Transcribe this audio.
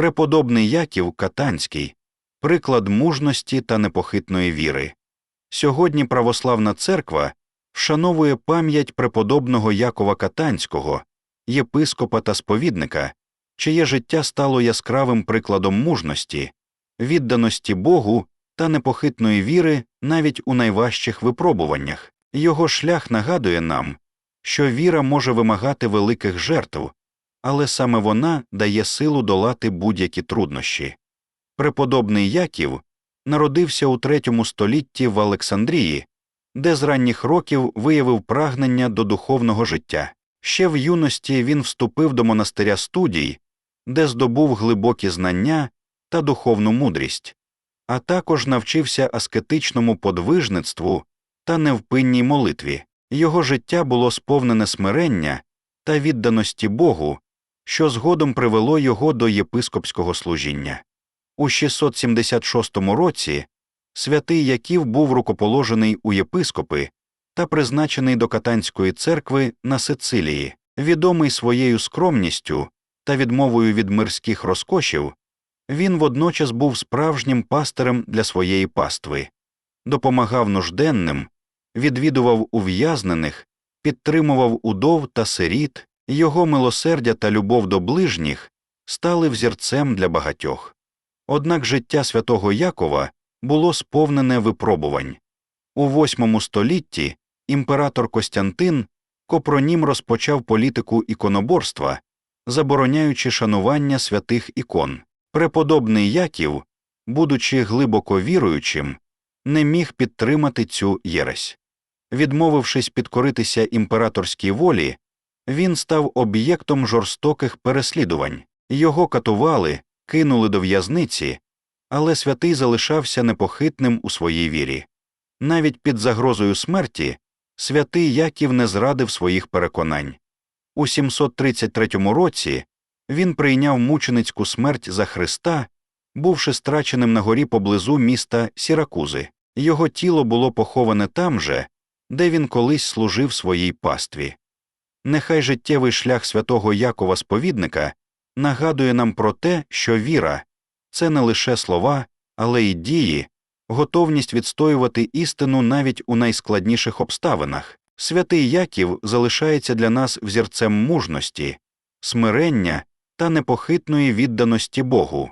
Преподобний Яків Катанський, приклад мужності та непохитної віри. Сьогодні православна церква вшановує пам'ять преподобного Якова Катанського, єпископа та сповідника, чиє життя стало яскравим прикладом мужності, відданості Богу та непохитної віри навіть у найважчих випробуваннях. Його шлях нагадує нам, що віра може вимагати великих жертв, але саме вона дає силу долати будь-які труднощі. Преподобний Яків народився у третьому столітті в Олександрії, де з ранніх років виявив прагнення до духовного життя. Ще в юності він вступив до монастиря студій, де здобув глибокі знання та духовну мудрість, а також навчився аскетичному подвижництву та невпинній молитві. Його життя було сповнене смирення та відданості Богу, що згодом привело його до єпископського служіння. У 676 році святий Яків був рукоположений у єпископи та призначений до Катанської церкви на Сицилії, відомий своєю скромністю та відмовою від мирських розкошів, він водночас був справжнім пастирем для своєї пастви, допомагав нужденним, відвідував ув'язнених, підтримував удов та сиріт, його милосердя та любов до ближніх стали взірцем для багатьох. Однак життя святого Якова було сповнене випробувань. У VIII столітті імператор Костянтин Копронім розпочав політику іконоборства, забороняючи шанування святих ікон. Преподобний Яків, будучи глибоко віруючим, не міг підтримати цю єресь. Відмовившись підкоритися імператорській волі, він став об'єктом жорстоких переслідувань, його катували, кинули до в'язниці, але святий залишався непохитним у своїй вірі. Навіть під загрозою смерті святий Яків не зрадив своїх переконань. У 733 році він прийняв мученицьку смерть за Христа, бувши страченим на горі поблизу міста Сіракузи. Його тіло було поховане там же, де він колись служив своїй пастві. Нехай життєвий шлях святого Якова сповідника нагадує нам про те, що віра це не лише слова, але й дії, готовність відстоювати істину навіть у найскладніших обставинах. Святий Яків залишається для нас взірцем мужності, смирення та непохитної відданості Богу.